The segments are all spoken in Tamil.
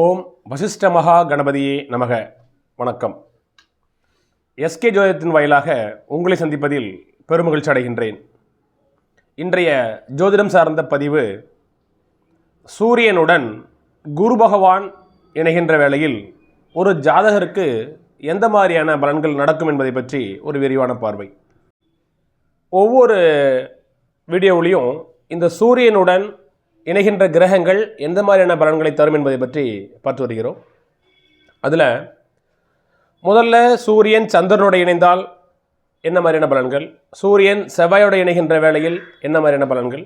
ஓம் வசிஷ்ட மகா கணபதியே நமக. வணக்கம். எஸ்கே ஜோதிடத்தின் வாயிலாக உங்களை சந்திப்பதில் பெருமகிழ்ச்சி அடைகின்றேன். இன்றைய ஜோதிடம் சார்ந்த பதிவு சூரியனுடன் குரு பகவான் இணைகின்ற வேளையில் ஒரு ஜாதகருக்கு எந்த மாதிரியான பலன்கள் நடக்கும் என்பதை பற்றி ஒரு விரிவான பார்வை. ஒவ்வொரு வீடியோவிலையும் இந்த சூரியனுடன் இணைகின்ற கிரகங்கள் எந்த மாதிரியான பலன்களை தரும் என்பதை பற்றி பார்த்து வருகிறோம். அதில் முதல்ல சூரியன் சந்திரனோடு இணைந்தால் என்ன மாதிரியான பலன்கள்? சூரியன் செவ்வாயோடு இணைகின்ற வேளையில் என்ன மாதிரியான பலன்கள்?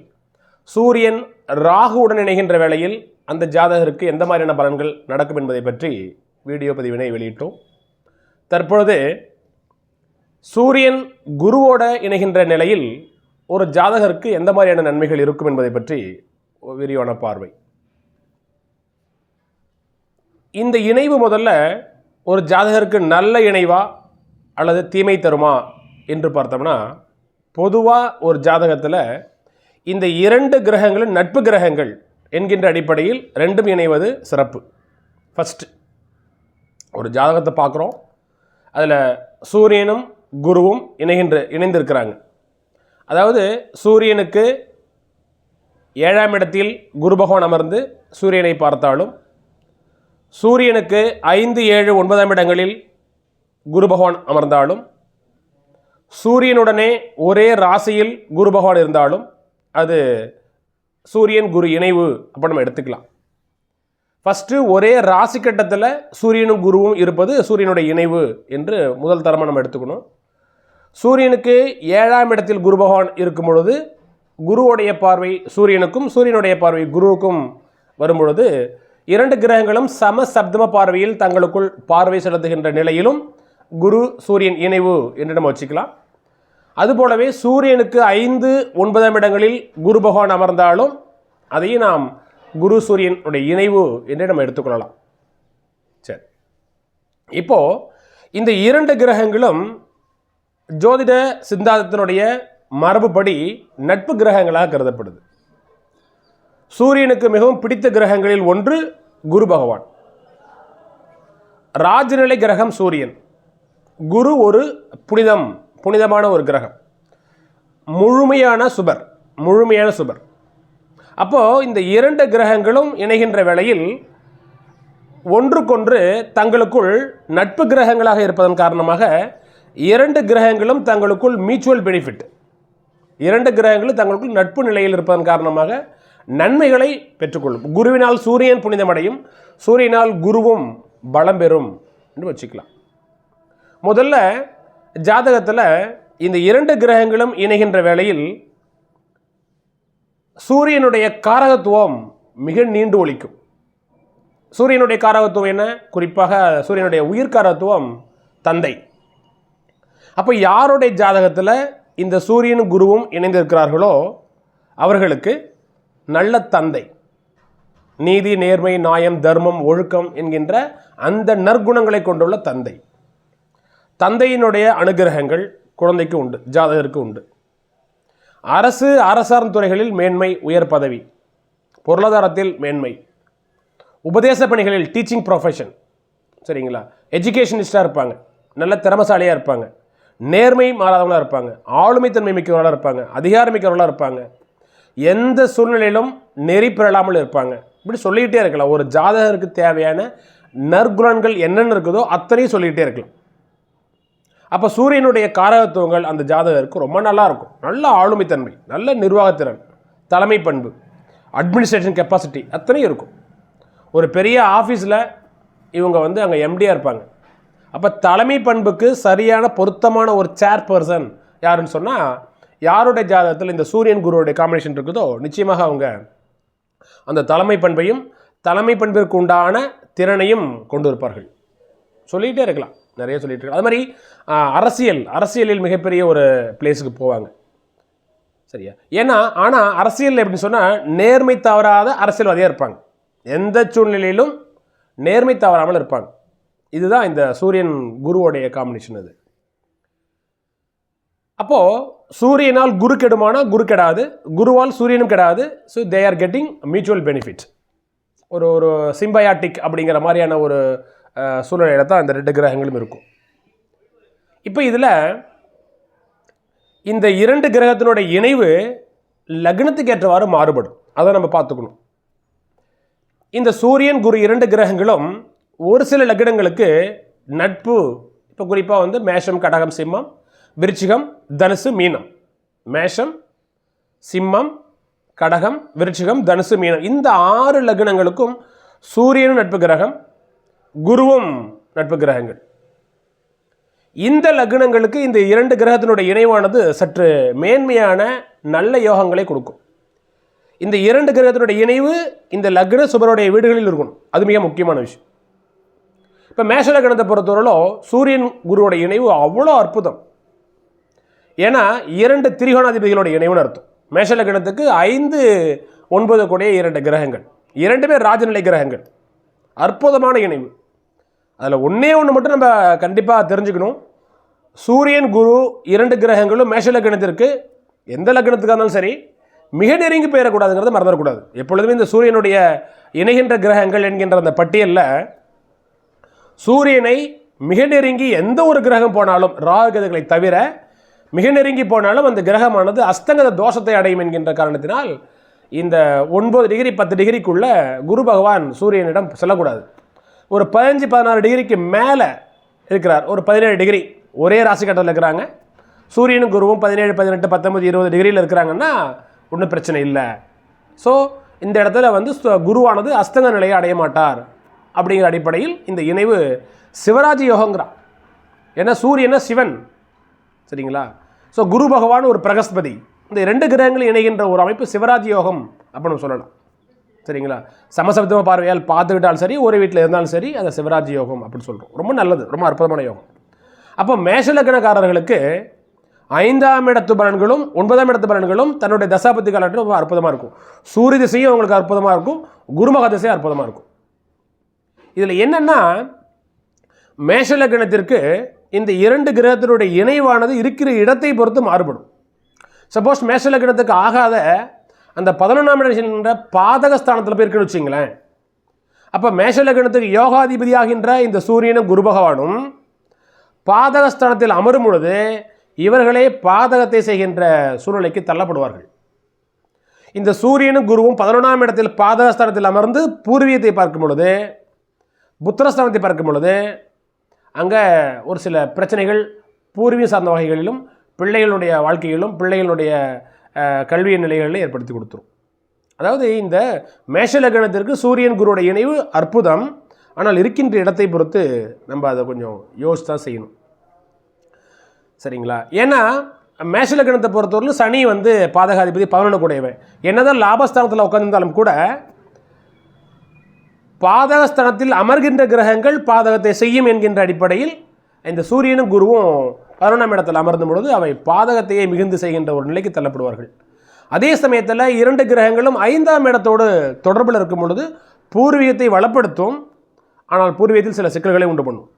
சூரியன் ராகுவுடன் இணைகின்ற வேளையில் அந்த ஜாதகருக்கு எந்த மாதிரியான பலன்கள் நடக்கும் என்பதை பற்றி வீடியோ பதிவினை வெளியிட்டோம். தற்பொழுது சூரியன் குருவோட இணைகின்ற நிலையில் ஒரு ஜாதகருக்கு எந்த மாதிரியான நன்மைகள் இருக்கும் என்பதை பற்றி விரிவான பார்வை. இந்த இணைவு முதல்ல ஒரு ஜாதகருக்கு நல்ல இணைவா அல்லது தீமை தருமா என்று பார்த்தோம்னா பொதுவாக ஒரு ஜாதகத்தில் இந்த இரண்டு கிரகங்களும் நட்பு கிரகங்கள் என்கின்ற அடிப்படையில் ரெண்டும் இணைவது சிறப்பு. ஃபஸ்ட்டு ஒரு ஜாதகத்தை பார்க்குறோம். அதில் சூரியனும் குருவும் இணைகின்ற இணைந்திருக்கிறாங்க. அதாவது சூரியனுக்கு ஏழாம் இடத்தில் குரு பகவான் அமர்ந்து சூரியனை பார்த்தாலும் சூரியனுக்கு ஐந்து ஏழு ஒன்பதாம் இடங்களில் குரு பகவான் அமர்ந்தாலும் சூரியனுடனே ஒரே ராசியில் குரு பகவான் இருந்தாலும் அது சூரியன் குரு இணைவு அப்போ நம்ம எடுத்துக்கலாம். ஃபஸ்ட்டு ஒரே ராசி கட்டத்தில் சூரியனும் குருவும் இருப்பது சூரியனுடைய இணைவு என்று முதல் தரமாக நம்ம எடுத்துக்கணும். சூரியனுக்கு ஏழாம் இடத்தில் குரு பகவான் இருக்கும் பொழுது குருவுடைய பார்வை சூரியனுக்கும் சூரியனுடைய பார்வை குருவுக்கும் வரும்பொழுது இரண்டு கிரகங்களும் சம சப்தம பார்வையில் தங்களுக்குள் பார்வை செலுத்துகின்ற நிலையிலும் குரு சூரியன் இணைவு என்று நம்ம வச்சுக்கலாம். அதுபோலவே சூரியனுக்கு ஐந்து ஒன்பதாம் இடங்களில் குரு பகவான் அமர்ந்தாலும் அதையும் நாம் குரு சூரியனுடைய இணைவு என்று நம்ம எடுத்துக்கொள்ளலாம். சரி. இப்போது இந்த இரண்டு கிரகங்களும் ஜோதிட சித்தாந்தத்தினுடைய மரபுப்படி நட்பு கிரகங்களாக கருதப்படுது. சூரியனுக்கு மிகவும் பிடித்த கிரகங்களில் ஒன்று குரு பகவான். ராஜநிலை கிரகம் சூரியன். குரு ஒரு புனிதம் புனிதமான ஒரு கிரகம். முழுமையான சுபர் முழுமையான சுபர். அப்போது இந்த இரண்டு கிரகங்களும் இணைகின்ற வேளையில் ஒன்றுக்கொன்று தங்களுக்குள் நட்பு கிரகங்களாக இருப்பதன் காரணமாக இரண்டு கிரகங்களும் தங்களுக்குள் மியூச்சுவல் பெனிஃபிட் இரண்டு கிரகங்களும் தங்களுக்குள் நட்பு நிலையில் இருப்பதன் காரணமாக நன்மைகளை பெற்றுக்கொள்ளும். குருவினால் சூரியன் புனிதமடையும் சூரியனால் குருவும் பலம் பெறும் என்று வச்சுக்கலாம். முதல்ல ஜாதகத்தில் இந்த இரண்டு கிரகங்களும் இணைகின்ற வேளையில் சூரியனுடைய காரகத்துவம் மிக நீண்டு ஒழிக்கும். சூரியனுடைய காரகத்துவம் என்ன? குறிப்பாக சூரியனுடைய உயிர் காரகத்துவம் தந்தை. அப்போ யாருடைய ஜாதகத்தில் இந்த சூரியனும் குருவும் இணைந்திருக்கிறார்களோ அவர்களுக்கு நல்ல தந்தை. நீதி நேர்மை நியாயம் தர்மம் ஒழுக்கம் என்கின்ற அந்த நற்குணங்களை கொண்டுள்ள தந்தை. தந்தையினுடைய அனுகிரகங்கள் குழந்தைக்கு உண்டு ஜாதகருக்கு உண்டு. அரசு அரசார்ந்த துறைகளில் மேன்மை உயர் பதவி. பொருளாதாரத்தில் மேன்மை. உபதேச பணிகளில் டீச்சிங் ப்ரொஃபஷன் சரிங்களா? எஜுகேஷனிஸ்டாக இருப்பாங்க. நல்ல திறமசாலியாக இருப்பாங்க. நேர்மை மாறாதவங்களாக இருப்பாங்க. ஆளுமைத்தன்மை மிக்கவர்களாக இருப்பாங்க. அதிகாரமிக்கவர்களாக இருப்பாங்க. எந்த சூழ்நிலையிலும் நெறி பெறலாமல் இருப்பாங்க. இப்படி சொல்லிக்கிட்டே இருக்கலாம். ஒரு ஜாதகருக்கு தேவையான நற்குணங்கள் என்னென்ன இருக்குதோ அத்தனையும் சொல்லிக்கிட்டே இருக்கலாம். அப்போ சூரியனுடைய காரகத்துவங்கள் அந்த ஜாதகருக்கு ரொம்ப நல்லா இருக்கும். நல்ல ஆளுமைத்தன்மை நல்ல நிர்வாகத்திறன் தலைமை பண்பு அட்மினிஸ்ட்ரேஷன் கெப்பாசிட்டி அத்தனையும் இருக்கும். ஒரு பெரிய ஆஃபீஸில் இவங்க வந்து அங்கே எம்டியாக இருப்பாங்க. அப்போ தலைமை பண்புக்கு சரியான பொருத்தமான ஒரு சேர் பர்சன் யாருன்னு சொன்னால் யாருடைய ஜாதகத்தில் இந்த சூரியன் குருவுடைய காம்பினேஷன் இருக்குதோ நிச்சயமாக அவங்க அந்த தலைமை பண்பையும் தலைமை பண்பிற்கு உண்டான திறனையும் கொண்டு இருப்பார்கள் சொல்லிகிட்டே இருக்கலாம். நிறைய சொல்லிட்டு இருக்கலாம். அது மாதிரி அரசியல் அரசியலில் மிகப்பெரிய ஒரு பிளேஸுக்கு போவாங்க. சரியா? ஏன்னா ஆனால் அரசியல் எப்படின்னு சொன்னால் நேர்மை தவறாத அரசியல்வாதியாக இருப்பாங்க. எந்த சூழ்நிலையிலும் நேர்மை தவறாமல் இருப்பாங்க. இதுதான் இந்த சூரியன் குருவோடைய காம்பினேஷன் அது. அப்போது சூரியனால் குரு கெடுமானா குரு கெடாது. குருவால் சூரியனும் கெடாது. So they are getting mutual benefit ஒரு ஒரு சிம்பயாட்டிக் அப்படிங்கிற மாதிரியான ஒரு சூழ்நிலையில் சூழ்நிலையில தான் இந்த ரெண்டு கிரகங்களும் இருக்கும். இப்போ இதில் இந்த இரண்டு கிரகத்தினுடைய இணைவு லக்னத்துக்கு ஏற்றவாறு மாறுபடும். அதை நம்ம பார்த்துக்கணும். இந்த சூரியன் குரு இரண்டு கிரகங்களும் ஒரு சில லக்னங்களுக்கு நட்பு இப்போ குறிப்பாக வந்து மேஷம் கடகம் சிம்மம் விருச்சிகம் தனுசு மீனம். மேஷம் சிம்மம் கடகம் விருச்சிகம் தனுசு மீனம். இந்த ஆறு லக்னங்களுக்கும் சூரியனும் நட்பு கிரகம் குருவும் நட்பு கிரகங்கள். இந்த லக்னங்களுக்கு இந்த இரண்டு கிரகத்தினுடைய இணைவானது சற்று மேன்மையான நல்ல யோகங்களை கொடுக்கும். இந்த இரண்டு கிரகத்தினுடைய இணைவு இந்த லக்ன சுபருடைய வீடுகளில் இருக்கணும். அது மிக முக்கியமான விஷயம். இப்போ மேஷ லக்னத்தை பொறுத்தவரையிலும் சூரியன் குருவோட இணைவு அவ்வளோ அற்புதம். ஏன்னா இரண்டு திரிகோணாதிபதிகளோட இணைவுன்னு அர்த்தம். மேஷ லக்னத்துக்கு ஐந்து ஒன்பது கூடிய இரண்டு கிரகங்கள். இரண்டுமே ராஜநிலை கிரகங்கள். அற்புதமான இணைவு. அதில் ஒன்றே ஒன்று மட்டும் நம்ம கண்டிப்பாக தெரிஞ்சுக்கணும். சூரியன் குரு இரண்டு கிரகங்களும் மேஷ லக்னத்திற்கு எந்த லக்னத்துக்காக இருந்தாலும் சரி மிக நெருங்கி போயிடக்கூடாதுங்கிறத மறந்துடக்கூடாது. எப்பொழுதுமே இந்த சூரியனுடைய இணைகின்ற கிரகங்கள் என்கின்ற அந்த பட்டியலில் சூரியனை மிக நெருங்கி எந்த ஒரு கிரகம் போனாலும் ராகுகதைகளை தவிர மிக நெருங்கி போனாலும் அந்த கிரகமானது அஸ்தங்கத தோஷத்தை அடையும் என்கின்ற காரணத்தினால் இந்த ஒன்பது டிகிரி பத்து டிகிரிக்குள்ள குரு பகவான் சூரியனிடம் செல்லக்கூடாது. ஒரு பதினஞ்சு பதினாறு டிகிரிக்கு மேலே இருக்கிறார். ஒரு பதினேழு டிகிரி ஒரே ராசி கட்டத்தில் இருக்கிறாங்க. சூரியனும் குருவும் பதினேழு பதினெட்டு பத்தொன்பது இருபது டிகிரியில் இருக்கிறாங்கன்னா ஒன்றும் பிரச்சனை இல்லை. ஸோ இந்த இடத்துல வந்து சு- குருவானது அஸ்தங்க நிலையை அடைய மாட்டார். அப்படிங்கிற அடிப்படையில் இந்த இணைவு சிவராஜ் யோகங்கிறான் ஏன்னா சூரியனா சிவன். சரிங்களா? ஸோ குரு பகவான் ஒரு பிரகஸ்பதி. இந்த ரெண்டு கிரகங்களும் இணைகின்ற ஒரு அமைப்பு சிவராஜ் யோகம் அப்படின்னு சொல்லலாம். சரிங்களா? சமசப்தம பார்வையால் பார்த்துக்கிட்டாலும் சரி ஒரு வீட்டில் இருந்தாலும் சரி அதை சிவராஜ் யோகம் அப்படின்னு சொல்கிறோம் ரொம்ப நல்லது ரொம்ப அற்புதமான யோகம். அப்போ மேஷலக்கணக்காரர்களுக்கு ஐந்தாம் இடத்து பலன்களும் ஒன்பதாம் இடத்து பலன்களும் தன்னுடைய தசாபத்தி காலத்தில் ரொம்ப அற்புதமாக இருக்கும். சூரிய திசையும் அவங்களுக்கு அற்புதமாக இருக்கும். குருமக திசையும் அற்புதமாக இருக்கும். இதில் என்னென்னா மேஷலக்கணத்திற்கு இந்த இரண்டு கிரகத்தினுடைய இணைவானது இருக்கிற இடத்தை பொறுத்து மாறுபடும். சப்போஸ் மேஷலக்கணத்துக்கு ஆகாத அந்த பதினொன்றாம் இடம் என்ற பாதகஸ்தானத்தில் போய் இருக்குன்னு வச்சுங்களேன். அப்போ மேஷலக்கணத்துக்கு யோகாதிபதியாகின்ற இந்த சூரியனும் குரு பகவானும் பாதகஸ்தானத்தில் அமரும் பொழுது இவர்களே பாதகத்தை செய்கின்ற சூழ்நிலைக்கு தள்ளப்படுவார்கள். இந்த சூரியனும் குருவும் பதினொன்றாம் இடத்தில் பாதகஸ்தானத்தில் அமர்ந்து பூர்வீகத்தை பார்க்கும் பொழுது புத்திரஸ்தானத்தை பார்க்கும் பொழுது அங்கே ஒரு சில பிரச்சனைகள் பூர்வீக சார்ந்த வகைகளிலும் பிள்ளைகளுடைய வாழ்க்கையிலும் பிள்ளைகளுடைய கல்வி நிலைகளிலும் ஏற்படுத்தி கொடுத்துரும். அதாவது இந்த மேஷலக்கணத்திற்கு சூரியன் குருவோட இணைவு அற்புதம். ஆனால் இருக்கின்ற இடத்தை பொறுத்து நம்ம அதை கொஞ்சம் யோசித்தா தான் செய்யணும். சரிங்களா? ஏன்னா மேஷலக்கணத்தை பொறுத்தவரையிலும் சனி வந்து பாதகாதிபதி பதினொன்று கூடையவன் என்னதான் லாபஸ்தானத்தில் உட்காந்துருந்தாலும் கூட பாதகஸ்தானத்தில் அமர்கின்ற கிரகங்கள் பாதகத்தை செய்யும் என்கின்ற அடிப்படையில் இந்த சூரியனும் குருவும் பதினொன்றாம் இடத்தில் அமர்ந்தும் பொழுது அவை பாதகத்தையே மிகுந்து செய்கின்ற ஒரு நிலைக்கு தள்ளப்படுவார்கள். அதே சமயத்தில் இரண்டு கிரகங்களும் ஐந்தாம் இடத்தோடு தொடர்பில் இருக்கும் பொழுது பூர்வீகத்தை வளப்படுத்தும். ஆனால் பூர்வீகத்தில் சில சிக்கல்களை உண்டு பண்ணும்.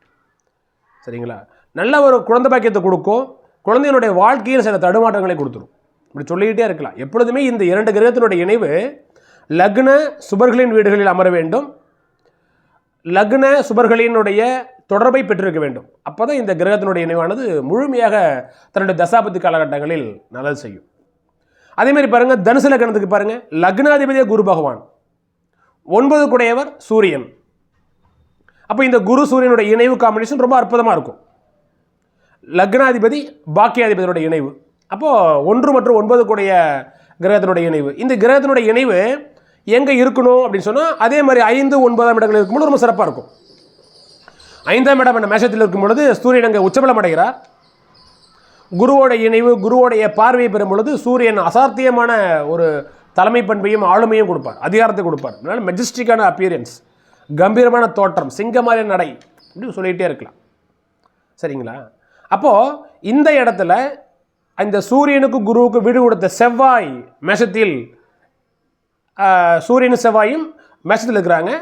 சரிங்களா? நல்ல ஒரு குழந்தை பாக்கியத்தை கொடுக்கும். குழந்தையினுடைய வாழ்க்கையில் சில தடுமாற்றங்களை கொடுத்துரும். இப்படி சொல்லிக்கிட்டே இருக்கலாம். எப்பொழுதுமே இந்த இரண்டு கிரகத்தினுடைய இணைவு லக்ன சுபர்களின் வீடுகளில் அமர வேண்டும். லக்ன சுபர்களினுடைய தொடர்பை பெற்றிருக்க வேண்டும். அப்போ தான் இந்த கிரகத்தினுடைய இணைவானது முழுமையாக தன்னுடைய தசாபதி காலகட்டங்களில் நல்லது செய்யும். அதே மாதிரி பாருங்க தனுசு லக்னத்துக்கு பாருங்கள் லக்னாதிபதியே குரு பகவான். ஒன்பது குடையவர் சூரியன். அப்போ இந்த குரு சூரியனுடைய இணைவு காம்பினேஷன் ரொம்ப அற்புதமாக இருக்கும். லக்னாதிபதி பாக்கியாதிபதியோட இணைவு. அப்போது ஒன்று மற்றும் ஒன்பது கூடிய கிரகத்தினுடைய இணைவு. இந்த கிரகத்தினுடைய இணைவு எங்கே இருக்கணும் அப்படின்னு சொன்னால் அதே மாதிரி ஐந்து ஒன்பதாம் இடங்கள் இருக்கும்போது ரொம்ப சிறப்பாக இருக்கும். ஐந்தாம் இடம் என்ற மேஷத்தில் இருக்கும் பொழுது சூரியன் அங்கே உச்சபலம் அடைகிறார். குருவோட இணைவு குருவோடைய பார்வையை பெறும் பொழுது சூரியன் அசாத்தியமான ஒரு தலைமை பண்பையும் ஆளுமையும் கொடுப்பார் அதிகாரத்தை கொடுப்பார். அதனால் மெஜஸ்டிக்கான அப்பியரன்ஸ் கம்பீரமான தோற்றம் சிங்க மாதிரி நடை அப்படின்னு சொல்லிகிட்டே இருக்கலாம். சரிங்களா? அப்போது இந்த இடத்துல இந்த சூரியனுக்கு குருவுக்கு வீடு கொடுத்த செவ்வாய் மேஷத்தில் சூரியன் செவ்வாயும் மேஷத்தில் இருக்கிறாங்க.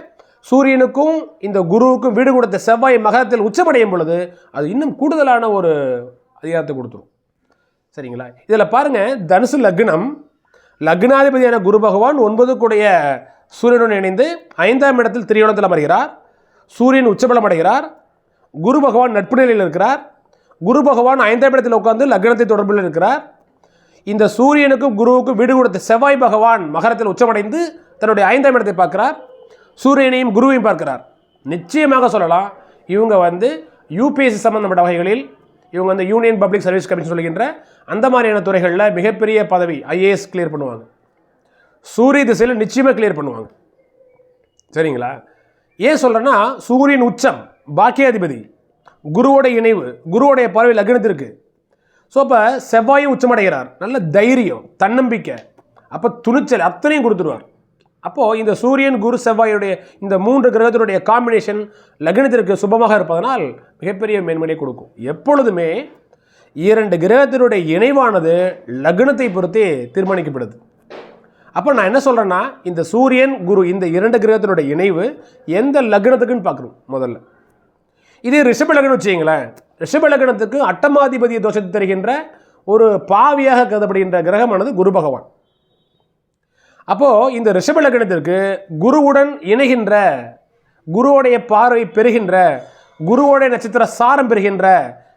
சூரியனுக்கும் இந்த குருவுக்கும் வீடு கொடுத்த செவ்வாய் மகத்தில் உச்சமடையும் பொழுது அது இன்னும் கூடுதலான ஒரு அதிகாரத்தை கொடுத்துரும். சரிங்களா? இதில் பாருங்கள் தனுசு லக்னம் லக்னாதிபதியான குரு பகவான் ஒன்பது கூடிய சூரியனுடன் இணைந்து ஐந்தாம் இடத்தில் திரியோணத்தில் அமர்கிறார். சூரியன் உச்சபலம் அடைகிறார் குரு பகவான் நட்பு நிலையில் இருக்கிறார். குரு பகவான் ஐந்தாம் இடத்தில் உட்கார்ந்து லக்னத்தை தொடர்பில் இருக்கிறார். இந்த சூரியனுக்கும் குருவுக்கும் வீடு கொடுத்த செவ்வாய் பகவான் மகரத்தில் உச்சமடைந்து தன்னுடைய ஐந்தாம் இடத்தை பார்க்கிறார். சூரியனையும் குருவையும் பார்க்கிறார். நிச்சயமாக சொல்லலாம் இவங்க வந்து யூபிஎஸ்சி சம்பந்தப்பட்ட வகைகளில் இவங்க வந்து யூனியன் பப்ளிக் சர்வீஸ் கமிஷன் சொல்கின்ற அந்த மாதிரியான துறைகளில் மிகப்பெரிய பதவி ஐஏஎஸ் கிளியர் பண்ணுவாங்க. சூரிய திசையில் நிச்சயமாக கிளியர் பண்ணுவாங்க. சரிங்களா? ஏன் சொல்கிறேன்னா சூரியன் உச்சம் பாக்கியாதிபதி குருவோட இணைவு குருவோடைய பார்வை லக்னத்திற்கு. ஸோ அப்போ செவ்வாயும் உச்சமடைகிறார். நல்ல தைரியம் தன்னம்பிக்கை. அப்போ துணிச்சல் அத்தனையும் கொடுத்துருவார். அப்போது இந்த சூரியன் குரு செவ்வாயுடைய இந்த மூன்று கிரகத்தினுடைய காம்பினேஷன் லக்னத்திற்கு சுபமாக இருப்பதனால் மிகப்பெரிய மேன்மையை கொடுக்கும். எப்பொழுதுமே இரண்டு கிரகத்தினுடைய இணைவானது லக்னத்தை பொறுத்தே தீர்மானிக்கப்படுது. அப்போ நான் என்ன சொல்கிறேன்னா இந்த சூரியன் குரு இந்த இரண்டு கிரகத்தினுடைய இணைவு எந்த லக்னத்துக்குன்னு பார்க்குறோம் முதல்ல. இதே ரிஷப லக்னம் வச்சுங்களேன் ரிஷபலக்கணத்துக்கு அட்டமாதிபதி அட்டமாதிபதிய தோஷத்தை தருகின்ற ஒரு பாவியாக கருதப்படுகின்ற கிரகமானது குரு பகவான். அப்போது இந்த ரிஷபலக்கணத்திற்கு குருவுடன் இணைகின்ற குருவோடைய பார்வை பெறுகின்ற குருவோடைய நட்சத்திர சாரம் பெறுகின்ற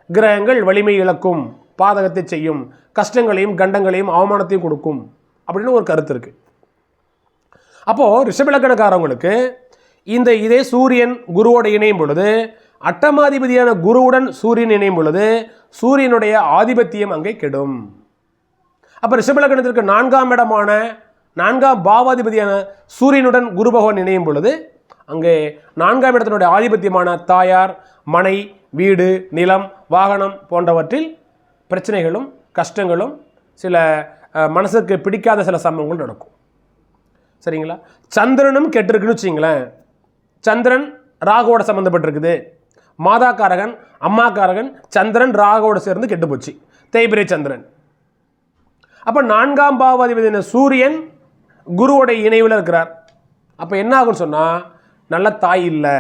கிரகங்கள் வலிமை இழக்கும் பாதகத்தை செய்யும் கஷ்டங்களையும் கண்டங்களையும் அவமானத்தையும் கொடுக்கும் அப்படின்னு ஒரு கருத்து இருக்குது அப்போது ரிஷபலக்கணக்காரவங்களுக்கு இந்த இதே சூரியன் குருவோட இணையும் பொழுது அட்டமாதிபதியான குருவுடன் சூரியன் இணையும் பொழுது சூரியனுடைய ஆதிபத்தியம் அங்கே கெடும். அப்போ ரிஷபலகணத்திற்கு நான்காம் இடமான நான்காம் பாவாதிபதியான சூரியனுடன் குரு பகவான் இணையும் பொழுது அங்கே நான்காம் இடத்தினுடைய ஆதிபத்தியமான தாயார் மனை வீடு நிலம் வாகனம் போன்றவற்றில் பிரச்சனைகளும் கஷ்டங்களும் சில மனசுக்கு பிடிக்காத சில சம்பவங்கள் நடக்கும். சரிங்களா? சந்திரனும் கெட்டிருக்குன்னு வச்சிங்களேன். சந்திரன் ராகுவோட சம்மந்தப்பட்டிருக்குது மாதாக்காரகன் அம்மாக்காரகன் சந்திரன் ராகவோடு சேர்ந்து கெட்டு போச்சு தேய்பிரை சந்திரன். அப்போ நான்காம் பாவாதிபதியான சூரியன் குருவோட இணைவில் இருக்கிறார். அப்போ என்ன ஆகும்னு சொன்னால் நல்ல தாய் இல்லை.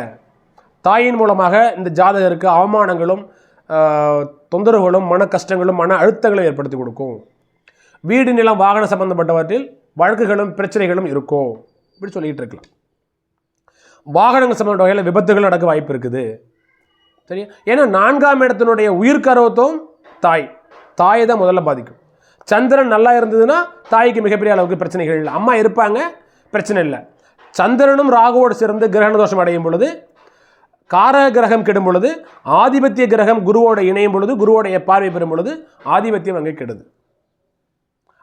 தாயின் மூலமாக இந்த ஜாதகருக்கு அவமானங்களும் தொந்தரவுகளும் மன கஷ்டங்களும் மன அழுத்தங்களும் ஏற்படுத்தி கொடுக்கும். வீடு நிலம் வாகனம் சம்பந்தப்பட்டவற்றில் வழக்குகளும் பிரச்சனைகளும் இருக்கும். இப்படி சொல்லிகிட்டு இருக்கலாம். வாகனங்கள் சம்பந்தப்பட்ட வகையில் விபத்துகள் நடக்க வாய்ப்பு இருக்குது. சரியா? ஏன்னா நான்காம் இடத்தினுடைய உயிர்கருவத்தும் தாய். தாயை தான் முதல்ல பாதிக்கும். சந்திரன் நல்லா இருந்ததுன்னா தாய்க்கு மிகப்பெரிய அளவுக்கு பிரச்சனைகள் இல்லை. அம்மா இருப்பாங்க பிரச்சனை இல்லை. சந்திரனும் ராகுவோடு சேர்ந்து கிரகண தோஷம் அடையும் பொழுது காரக கிரகம் கெடும் பொழுது ஆதிபத்திய கிரகம் குருவோட இணையும் பொழுது குருவோடைய பார்வை பெறும் பொழுது ஆதிபத்தியம் அங்கே கெடுது.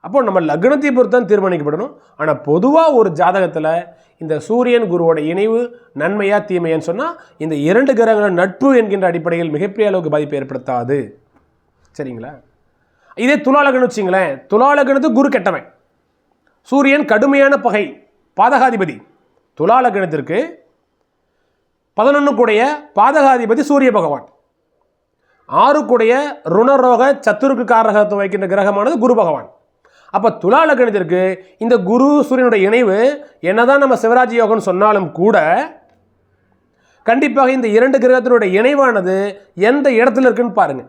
அப்போ நம்ம லக்னத்தை பொறுத்து தான் தீர்மானிக்கப்படணும். ஆனால் பொதுவாக ஒரு ஜாதகத்தில் இந்த சூரியன் குருவோட இணைவு நன்மையா தீமையான்னு சொன்னால் இந்த இரண்டு கிரகங்களும் நட்பு என்கின்ற அடிப்படையில் மிகப்பெரிய அளவுக்கு பாதிப்பு ஏற்படுத்தாது. சரிங்களா? இதே துலா வச்சிங்களேன் துலா குரு கெட்டவன். சூரியன் கடுமையான பகை பாதகாதிபதி. துலாலகணத்திற்கு பதினொன்று கூடைய பாதகாதிபதி சூரிய பகவான். ஆறுக்குடைய ருணரோக சத்துருக்கு காரகத்தை வைக்கின்ற கிரகமானது குரு பகவான். அப்போ துலா லக்னத்திற்கு இந்த குரு சூரியனுடைய இணைவு என்னதான் நம்ம சிவராஜ் யோகம்னு சொன்னாலும் கூட கண்டிப்பாக இந்த இரண்டு கிரகத்தினுடைய இணைவானது எந்த இடத்துல இருக்குன்னு பாருங்க.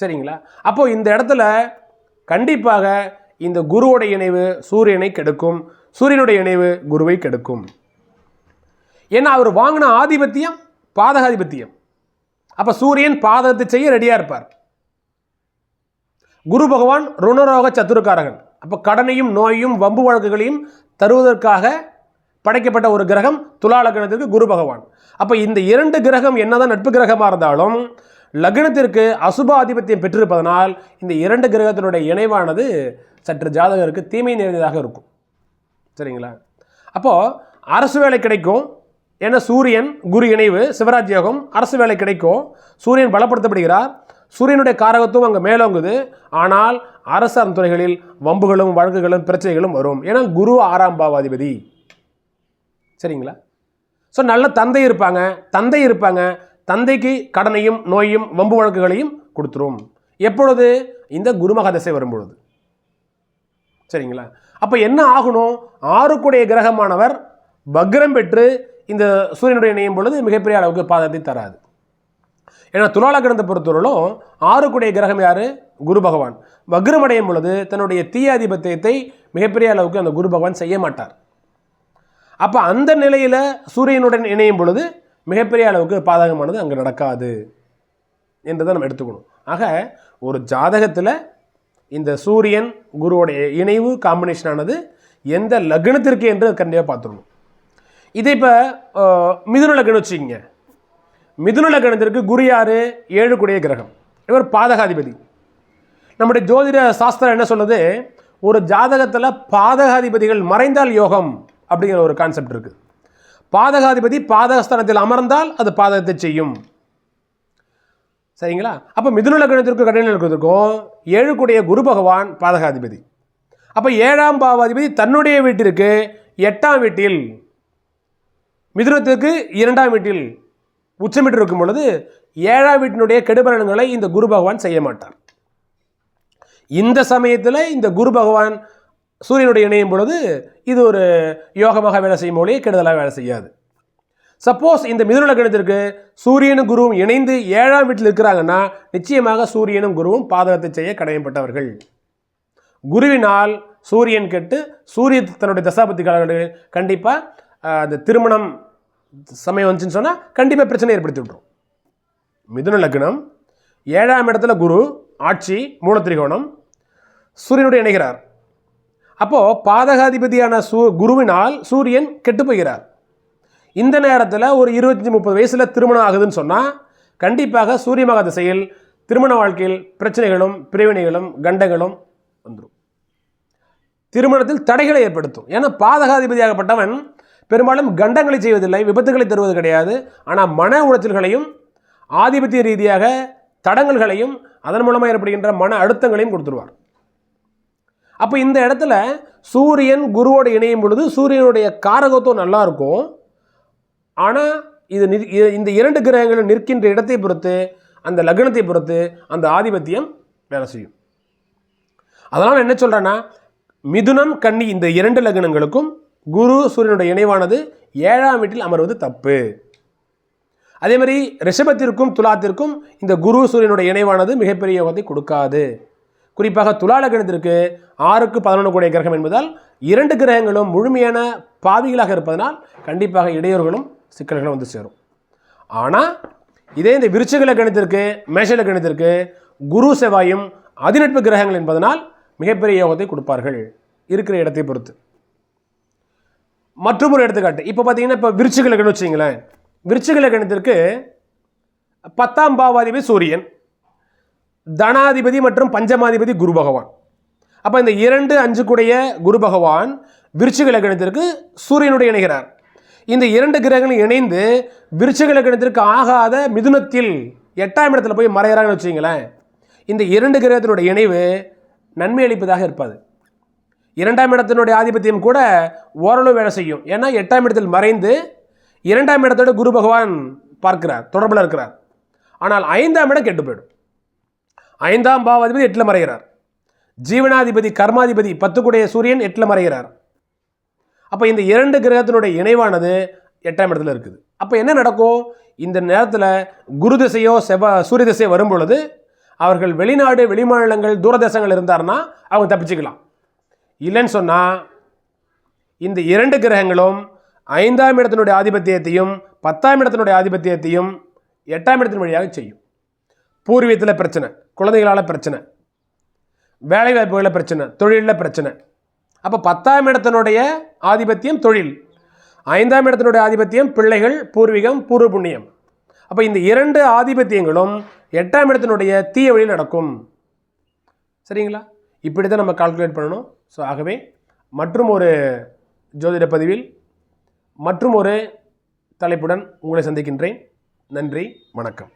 சரிங்களா? அப்போ இந்த இடத்துல கண்டிப்பாக இந்த குருவோட இணைவு சூரியனை கெடுக்கும். சூரியனுடைய இணைவு குருவை கெடுக்கும். ஏன்னா அவர் வாங்கின ஆதிபத்தியம் பாதகாதிபத்தியம். அப்போ சூரியன் பாதகத்தை செய்ய ரெடியாக இருப்பார். குரு பகவான் ருணரோக சத்துருக்காரகன். அப்போ கடனையும் நோயும் வம்பு வழக்குகளையும் தருவதற்காக படைக்கப்பட்ட ஒரு கிரகம் துலா லக்னத்திற்கு குரு பகவான். அப்போ இந்த இரண்டு கிரகம் என்னதான் நட்பு கிரகமாக இருந்தாலும் லக்னத்திற்கு அசுபாதிபத்தியம் பெற்றிருப்பதனால் இந்த இரண்டு கிரகத்தினுடைய இணைவானது சற்று ஜாதகருக்கு தீமை நிறைந்ததாக இருக்கும். சரிங்களா? அப்போது அரசு வேலை கிடைக்கும் ஏன்னா சூரியன் குரு இணைவு சிவராஜ் யோகம் அரசு வேலை கிடைக்கும் சூரியன் பலப்படுத்தப்படுகிறார் சூரியனுடைய காரகத்துவம் அங்கே மேலோங்குது ஆனால் அரசாங்க துறைகளில் வம்புகளும் வழக்குகளும் பிரச்சனைகளும் வரும். ஏன்னா குரு ஆறாம் பாவாதிபதி சரிங்களா? ஸோ நல்ல தந்தை இருப்பாங்க. தந்தை இருப்பாங்க. தந்தைக்கு கடனையும் நோயும் வம்பு வழக்குகளையும் கொடுத்துரும். எப்பொழுது? இந்த குருமக தசை வரும்பொழுது. சரிங்களா? அப்போ என்ன ஆகணும்? ஆறுக்குடைய கிரகமானவர் பக்ரம் பெற்று இந்த சூரியனுடைய இணையும் பொழுது மிகப்பெரிய அளவுக்கு பாதத்தை தராது. ஏன்னா துலால கிரகத்தை பொறுத்தவரையிலும் ஆறுக்குடைய கிரகம் யாரு? குரு பகவான். வக்ரமடையும் பொழுது தன்னுடைய தீயாதிபத்தியத்தை மிகப்பெரிய அளவுக்கு அந்த குரு பகவான் செய்ய மாட்டார். அப்போ அந்த நிலையில் சூரியனுடன் இணையும் பொழுது மிகப்பெரிய அளவுக்கு பாதகமானது அங்கே நடக்காது என்றதை நம்ம எடுத்துக்கணும். ஆக ஒரு ஜாதகத்தில் இந்த சூரியன் குருவோடைய இணைவு காம்பினேஷனானது எந்த லக்னத்திற்கு என்று கண்டிப்பாக பார்த்துடணும். இது இப்போ மிதுன லக்னம் வச்சுக்கிங்க. மிதுன லக்னத்திற்கு குரு ஏழுக்குடைய ஏழு கிரகம். இவர் பாதகாதிபதி. நம்முடைய ஜோதிட சாஸ்திரம் என்ன சொல்லுது? ஒரு ஜாதகத்தில் பாதகாதிபதிகள் மறைந்தால் யோகம் அப்படிங்கிற ஒரு கான்செப்ட் இருக்குது பாதகாதிபதி பாதகஸ்தானத்தில் அமர்ந்தால் அது பாதகத்தை செய்யும். சரிங்களா? அப்போ மிதுன லக்னத்திற்கும் கடையில் இருக்கிறதுக்கும் ஏழுக்குடைய குரு பகவான் பாதகாதிபதி. அப்போ ஏழாம் பாவாதிபதி தன்னுடைய வீட்டிற்கு எட்டாம் வீட்டில் மிதுனத்திற்கு இரண்டாம் வீட்டில் உச்சமிட்டு இருக்கும் பொழுது ஏழாம் வீட்டினுடைய கெடுபலன்களை இந்த குரு பகவான் செய்ய மாட்டார். இந்த சமயத்தில் இந்த குரு பகவான் சூரியனுடைய இணையும் பொழுது இது ஒரு யோகமாக வேலை செய்யும் போலே கெடுதலாக வேலை செய்யாது. சப்போஸ் இந்த மிதுன லக்னத்திற்கு சூரியனும் குருவும் இணைந்து ஏழாம் வீட்டில் இருக்கிறாங்கன்னா நிச்சயமாக சூரியனும் குருவும் பாதகத்தை செய்ய கடையப்பட்டவர்கள். குருவினால் சூரியன் கெட்டு சூரிய தன்னுடைய தசாபத்தி காலங்களில் கண்டிப்பாக அந்த திருமணம் சமயம் வந்துச்சுன்னு சொன்னால் கண்டிப்பாக பிரச்சனை ஏற்படுத்தி விட்ரும் மிதுன லக்னம் ஏழாம் இடத்துல குரு ஆட்சி மூலத்திரிகோணம் சூரியனுடைய இணைகிறார். அப்போது பாதகாதிபதியான சூ குருவினால் சூரியன் கெட்டு போகிறார். இந்த நேரத்தில் ஒரு இருபத்தஞ்சி முப்பது வயசில் திருமணம் ஆகுதுன்னு சொன்னால் கண்டிப்பாக சூரிய மகா திசையில் திருமண வாழ்க்கையில் பிரச்சனைகளும் பிரிவினைகளும் கண்டங்களும் வந்துடும் திருமணத்தில் தடைகளை ஏற்படுத்தும். ஏன்னா பாதகாதிபதியாகப்பட்டவன் பெரும்பாலும் கண்டங்களை செய்வதில்லை விபத்துகளை தருவது கிடையாது. ஆனால் மன உளைச்சல்களையும் ஆதிபத்திய ரீதியாக தடங்கல்களையும் அதன் மூலமாக ஏற்படுகின்ற மன அழுத்தங்களையும் கொடுத்துருவார். அப்போ இந்த இடத்துல சூரியன் குருவோடு இணையும் பொழுது சூரியனுடைய காரகத்துவம் நல்லா இருக்கும். ஆனால் இது இந்த இரண்டு கிரகங்களும் நிற்கின்ற இடத்தை பொறுத்து அந்த லக்னத்தை பொறுத்து அந்த ஆதிபத்தியம் வேலை செய்யும். அதனால் என்ன சொல்கிறேன்னா மிதுனம் கன்னி இந்த இரண்டு லக்னங்களுக்கும் குரு சூரியனுடைய இணைவானது ஏழாம் வீட்டில் அமர்வது தப்பு. அதே மாதிரி ரிஷபத்திற்கும் துலாத்திற்கும் இந்த குரு சூரியனுடைய இணைவானது மிகப்பெரிய யோகத்தை கொடுக்காது. குறிப்பாக துலால லக்னத்திற்கு ஆறுக்கு பதினொன்று கூடிய கிரகம் என்பதால் இரண்டு கிரகங்களும் முழுமையான பாவிகளாக இருப்பதனால் கண்டிப்பாக இடையூறுகளும் சிக்கல்களும் வந்து சேரும். ஆனால் இதே இந்த விருச்சிகல கணத்திற்கு மேஷல கணத்திற்கு குரு செவ்வாயும் அதிநட்பு கிரகங்கள் என்பதனால் மிகப்பெரிய யோகத்தை கொடுப்பார்கள் இருக்கிற இடத்தை பொறுத்து. மற்றும் ஒரு எடுத்துக்காட்டு. இப்போ பார்த்தீங்கன்னா இப்போ விருச்சிக லக்னம் வச்சிங்களேன் விருச்சிக லக்னத்திற்கு பத்தாம் பாவாதிபதி சூரியன் தனாதிபதி மற்றும் பஞ்சமாதிபதி குரு பகவான். அப்போ இந்த இரண்டு அஞ்சு கூடைய குரு பகவான் விருச்சிக லக்னத்திற்கு சூரியனுடைய இணைகிறார். இந்த இரண்டு கிரகங்களும் இணைந்து விருச்சிக லக்னத்திற்கு ஆகாத மிதுனத்தில் எட்டாம் இடத்துல போய் மறைகிறாங்கன்னு வச்சுங்களேன் இந்த இரண்டு கிரகத்தினுடைய இணைவு நன்மை அளிப்பதாக இருப்பாது. இரண்டாம் இடத்தினுடைய ஆதிபத்தியம் கூட ஓரளவு வேலை செய்யும். ஏன்னா எட்டாம் இடத்தில் மறைந்து இரண்டாம் இடத்தோட குரு பகவான் பார்க்கிறார் தொடர்பில் இருக்கிறார். ஆனால் ஐந்தாம் இடம் கெட்டு போயிடும். ஐந்தாம் பாவாதிபதி எட்டில் மறைகிறார். ஜீவனாதிபதி கர்மாதிபதி பத்துக்குடைய சூரியன் எட்டில் மறைகிறார். அப்போ இந்த இரண்டு கிரகத்தினுடைய இணைவானது எட்டாம் இடத்துல இருக்குது. அப்போ என்ன நடக்கும்? இந்த நேரத்தில் குரு திசையோ செவ்வா சூரிய திசையோ வரும் பொழுது அவர்கள் வெளிநாடு வெளிமாநிலங்கள் தூரதேசங்கள் இருந்தார்னா அவங்க தப்பிச்சுக்கலாம். இல்லைன்னு சொன்னால் இந்த இரண்டு கிரகங்களும் ஐந்தாம் இடத்தினுடைய ஆதிபத்தியத்தையும் பத்தாம் இடத்தினுடைய ஆதிபத்தியத்தையும் எட்டாம் இடத்தின் வழியாக செய்யும். பூர்வீகத்தில் பிரச்சனை குழந்தைகளால் பிரச்சனை வேலைவாய்ப்புகளில் பிரச்சனை தொழிலில் பிரச்சனை. அப்போ பத்தாம் இடத்தினுடைய ஆதிபத்தியம் தொழில். ஐந்தாம் இடத்தினுடைய ஆதிபத்தியம் பிள்ளைகள் பூர்வீகம் பூர்வ புண்ணியம் அப்போ இந்த இரண்டு ஆதிபத்தியங்களும் எட்டாம் இடத்தினுடைய தீய வழியில் நடக்கும். சரிங்களா? இப்படி தான் நம்ம கால்குலேட் பண்ணணும். ஸோ ஆகவே மற்றும் ஒரு ஜோதிட பதிவில் மற்றும் ஒரு தலைப்புடன் உங்களை சந்திக்கின்றேன். நன்றி வணக்கம்.